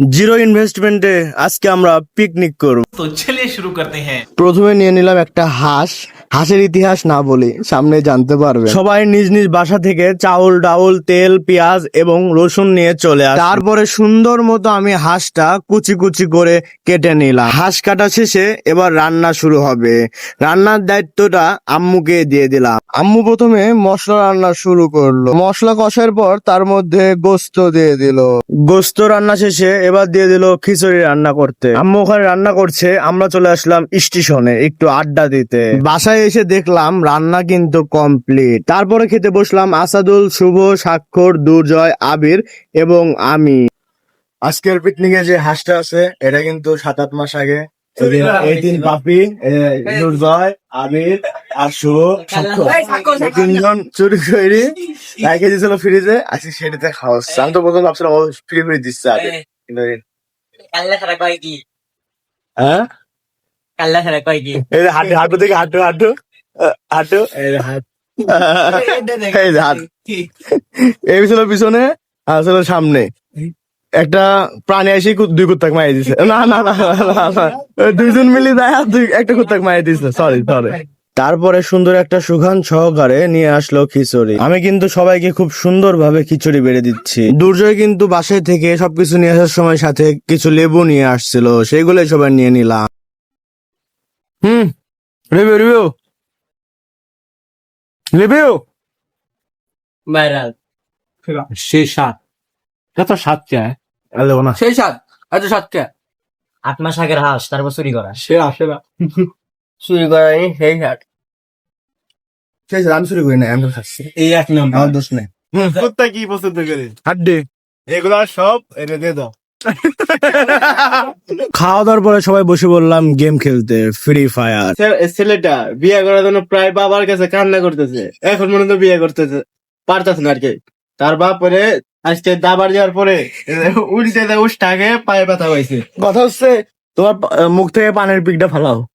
Zero investment आज के picnic कर तो चलिए शुरू करते हैं प्रथम नहीं निल हाँ হাঁসের ইতিহাস না বলি সামনে জানতে পারবে। সবাই নিজ নিজ বাসা থেকে চাউল ডাউল তেল পেঁয়াজ এবং রসুন নিয়ে চলে আসে। তারপরে সুন্দর মতো আমি হাঁসটা কুচি কুচি করে কেটে নিলাম। হাঁস কাটা শেষে এবার রান্না শুরু হবে। রান্নার দায়িত্বটা আম্মুকে দিয়ে দিলাম। আম্মু প্রথমে মশলা রান্না শুরু করল। মশলা কষার পর তার মধ্যে গোস্ত দিয়ে দিল। গোস্ত রান্না শেষে এবার দিয়ে দিল খিচুড়ি রান্না করতে। আম্মু ওখানে রান্না করছে আমরা চলে আসলাম স্টেশনে একটু আড্ডা দিতে। বাসায় এসে দেখলাম রান্না কিন্তু কমপ্লিট তারপরে খেতে বসলাম আসাদুল শুভ স্বাক্ষর দুর্জয় আবির এবং আমি। আজকের পিকনিকে যে হাঁসটা আছে এটা কিন্তু সাত আট মাস আগে এই তিন পাপি দুর্জয় আবির আর শুভ তিনজন চুরি করে রেখে দিয়েছিল ফ্রিজে আজকে সেটাতে খাওয়া। আমি তো প্রথম ভাবছিলাম ফ্রি ফ্রি দিচ্ছে আগে। কিন্তু হ্যাঁ? কাল্লা ছাড়া কয় কি? এই হাঁটু হাঁটু থেকে হাঁটু হাঁটু হাঁটু। এই হাত। এই হাত। এই ছিল পিছনে আর ছিল সামনে। একটা প্রাণী এসে দুই কুত্তাক মারি দিছে। না না না দুইজন মিলে দেয় আর দুই একটা কুত্তাক মারি দিছে। সরি সরি তারপরে সুন্দর একটা সুখান সহকারে নিয়ে আসলো খিচুড়ি। আমি কিন্তু সবাইকে খুব সুন্দর ভাবে খিচুড়ি বেড়ে দিচ্ছি। দুর্জয় কিন্তু বাসায় থেকে সবকিছু নিয়ে আসার সময় সাথে কিছু লেবু নিয়ে আসছিল। সেগুলোই সবাই নিয়ে নিলাম। হুম রিভিউ রিভিউ। রিভিউ। ভাইরাল। সেই সাত। কত সাত কে? আলো না। সেই সাত। এত সাত কে? আট মাস আগের হাঁস তারপর চুরি করা। সেরা সেরা চুরি করা সেই হাট সেই আমি শুরু করি না আমি খাচ্ছি এই এক নম্বর। আমার দোষ নেই। কুত্তা কি পছন্দ করে হাড্ডি। এগুলা সব এনে দিয়ে দাও। খাওয়া দাওয়ার পরে সবাই বসে বললাম গেম খেলতে ফ্রি ফায়ার ছেলেটা বিয়ে করার জন্য প্রায় বাবার কাছে কান্না করতেছে। এখন মনে তো বিয়ে করতেছে। পারতেছে না আর কি। তার বাপ পরে আজকে দাবার দেওয়ার পরে উল্টে দেয় উষ্টাকে পায়ে ব্যথা পাইছে কথা হচ্ছে তোমার মুখ থেকে পানের পিকটা ফালাও।